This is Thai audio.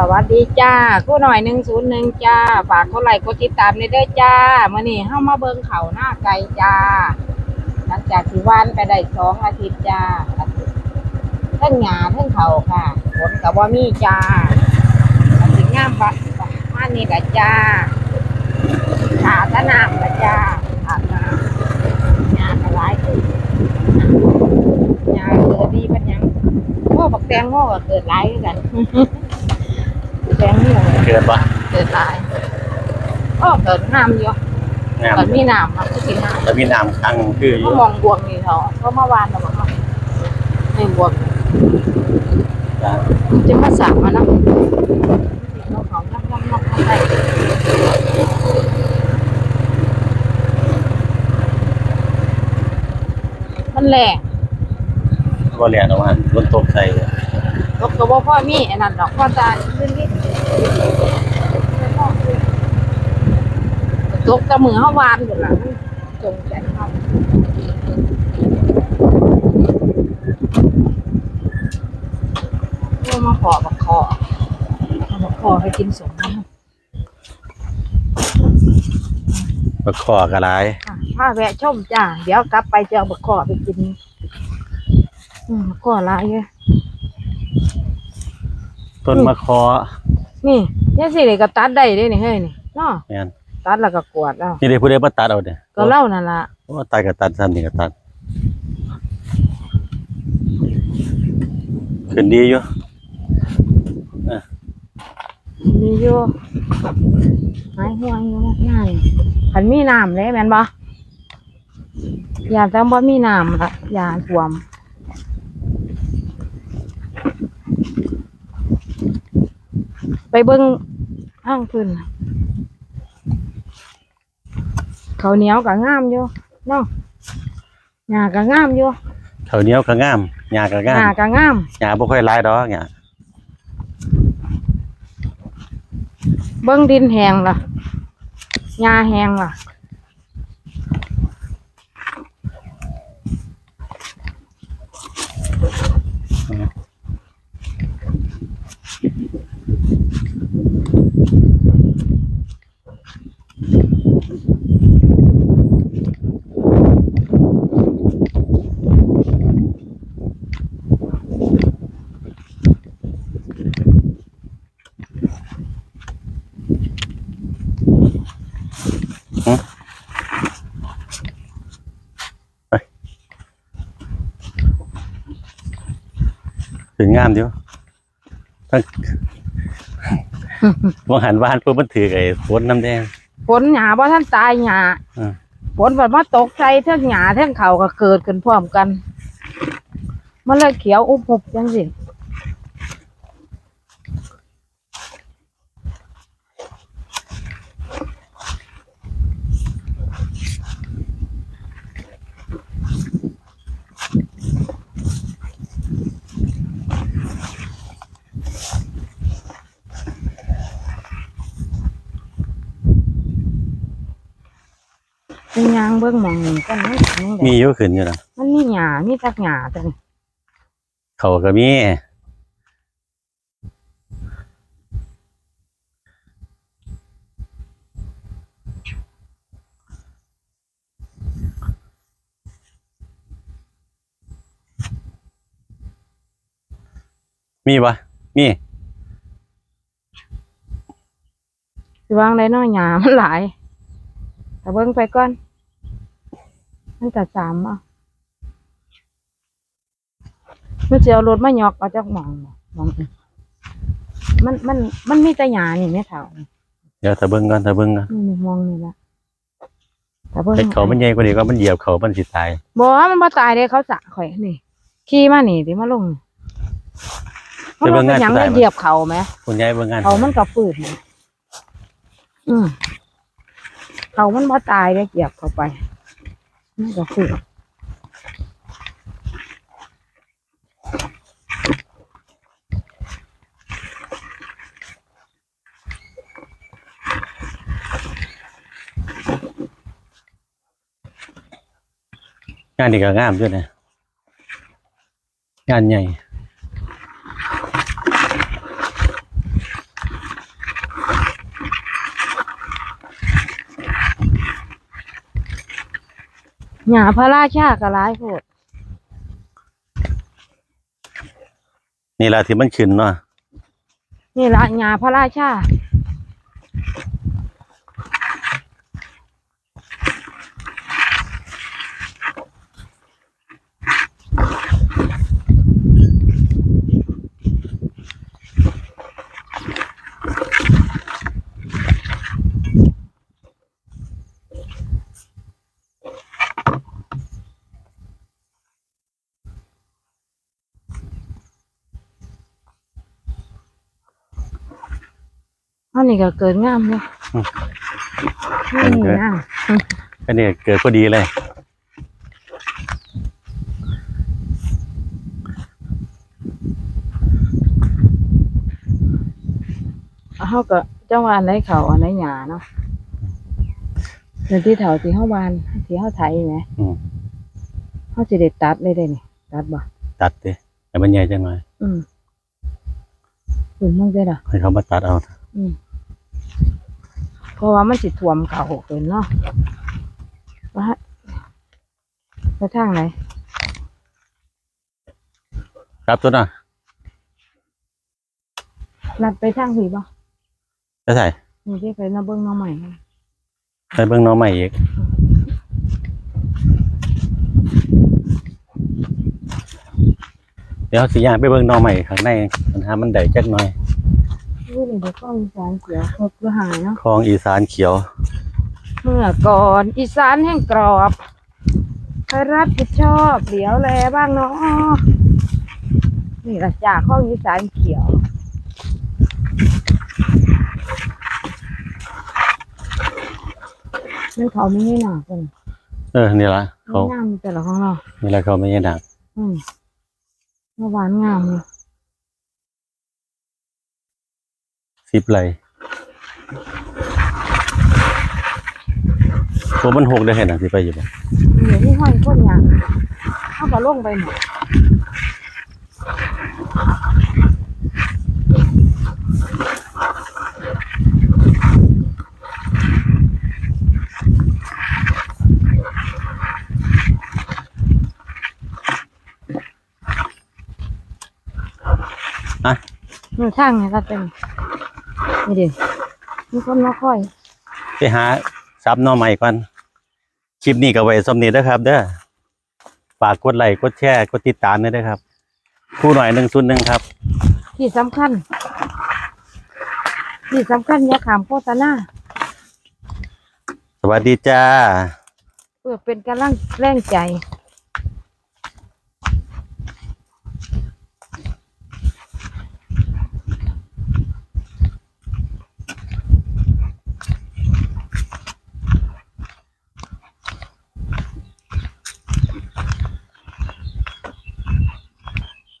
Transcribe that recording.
สวัสดีจ้าคู่หน่อยหนึ่งศูนย์หนึ่งจ้า ฝากคนไลค์กดติดตามในเด้อจ้ามื่อนี้เข้ามาเบิงเขาหน้าไกลจ้า หลังจากที่วานไปได้สองอาทิตย์จ้าทั้งหยาทั้งเขาค่ะฝนกับว่ามีจ้าอันนี้งามปะมานี่แหละจ้าขาตะนามละจ้าขาตะนามหยาละลายเลยหยาเกิดดีเป็นยังโอ้บักแตงโม่ก็เกิดหลายกัน แตงโม่เกินปะเกิดหลายก็เกิดน้ำอยู่งามเกิดมีน้ำมันก็กินน้ำแล้วมีน้ำคังคืออเขายู่มองบวงนี่เขาเขามาวานเราบอกว่าในบวงจ้ะจะมาสามมานะเราเขานับนับนับนับไปมันแหลกก็เรียนออกมาบนตกใส่ ตกตัวพ่อมีอันนั้นดอกพ่อตาลื่นนิดตกแตะมือเขาวานอยู่หลังมันจงใจเขาก็มาขอบักคอเอาบักคอให้กินสมนะมาขอกระไรถ้าแวะชมจ้า เดี๋ยวกลับไปจะเอาบักคอไปกินอืมบักคอหลายเลย ต้นมะคอนี่ยังสิเลยกับตัดได้เด้นี่เฮ้ยนี่เนาะแม่นตัดแล้วก็กวาดแล้วนี่ได้ผู้ใดมาตัดเอาเนี่ยก็เล่านั่นล่ะโอ้ตัดกับตัดซ้ำนี่กับตัดขึ้นดีอยู่มีอยู่หายห่วงอยู่นะนั่นขันมีน้ำเลยแม่นบ่ยาแต่บ่มีน้ำละยาท่วม ไปเบิ้งห้างพื้นน่ะเขาวเหนียวก็งามอยู่เนาะหญ้าก็งามอยู่เขาวเหนียวก็งามหญ้าก็หงามญ้าก็งามหญ้าบ่ค่อยหลายดอกหญ้าเบิ้งดินแห้งล่ะหญ้าแห้งล่ะ ถึงงามเดียวทั้งบ่หันบ้านปุ๊บมันถือไอ้ฝนน้ำแดง ฝนหญ้าบ่ท่านตายหญ้าอืมฝนแบบมาตกใจเทั้งหญ้าเทั้งเขาก็เกิดขึ้นพร้อมกัน มันเลยเขียวอุบหุบจังสิ เป็นยางเบิ้งหมองนี่กันนี่ยังไงมีอยู่ขึ้นอยู่นะมันมีหญ้ามีทักหญ้าจังเขาก็มีมีปะมีสิวางได้น้อยหญ้ามันหลายแต่เบิ้งไปก่อน มันจะสามอะมันจะเอารถมายอกเอาจากหมองบ่หมองนี่มันมันมันมีแต่หญ้านี่แม่เฒ่านี่เดี๋ยวถ้าเบิ่งก่อนถ้าเบิ่งก่อนนี่มองนี่ละแต่เบิ้งไอ้เขามันใหญ่กว่านี้ก็มันเหยียบเขามันสิตายบอกว่ามันบ่ตายเด้เขาสะข่อยนี่ขี่มานี่ดิมาลงนี่มันบ่เป็นหยังได้เหยียบเขาไหมคุณยายเบิ่งงานเขามันก็ฝืดนะอืมเขามันบ่ตายเลยเหยียบเข้าไปมั นก็ฝืดงานนี้ก็งามด้วยนะงานใหญ่ หญ้าพระราชาก็หลายโพดนี่ละที่มันขึ้นเนาะนี่ละหญ้าพระราชา นนี้ก็เกิดงามเลยนี่นะก็เนี่ยเกิดพอดีเลยเขาก็จังหวานไหนเขาอันไหนหยาเนาะเดี๋ยวที่แถวที่เขาวานที่เขาไถไหมอืมเขาจะได้ตัดเลยได้นี่ตัดบ่ตัดดิแต่มันใหญ่จังหน่อยอืมคุณมั่งได้หรอให้เขามาตัดเอาอืม เพราะว่ามันสิท่วมเขาเกินเนาะว่าไปทางไหนครับตัวน่ะลัดไปทางหีบ่จะใส่นี่ที่ไปนาเบิ้งน้องใหม่ไปเบิ่งน้องใหม่อีกเดี๋ยวสิย่างไปเบิ่งน้องใหม่ข้างในปัญหามันได้จักหน่อย นี่เดี๋ยวก็อีสานเขียวหกก็หายเนาะคลองอีสานเขียว เมื่อก่อนอีสานแห่งกรอบใครรับผิดชอบเหลียวแลบ้างเนาะนี่ละจากข้องอีสานเขียวนั่นเขาไม่ให้หนากันเออ นี่ละไม่เขางามแต่ละของเรานี่ละเขาไม่ใช่ดัก อืมเมื่อวานงามเลย สิบไหลตัวมันหกได้เห็นอะสิไปอยู่บ่เดี๋ยวนี่ห้อยโคตรงามเข้าก็ลงไปหมดอะนี่ทางไงก็เป็น นี่ดิมีคนมาค่อย ไปหาซับหน้องใหม่ก่อน คลิปนี้ก็ไว้สมนี้นะครับ เด้อ ฝากกดไลค์ กดแชร์ กดติดตามด้วยนะครับ คู่หน่อยหนึ่งศูนย์หนึ่งครับ ที่สำคัญ ที่สำคัญอย่าขามโฆษณาสวัสดีจ้า เพื่อเป็นกำลังแรงใจ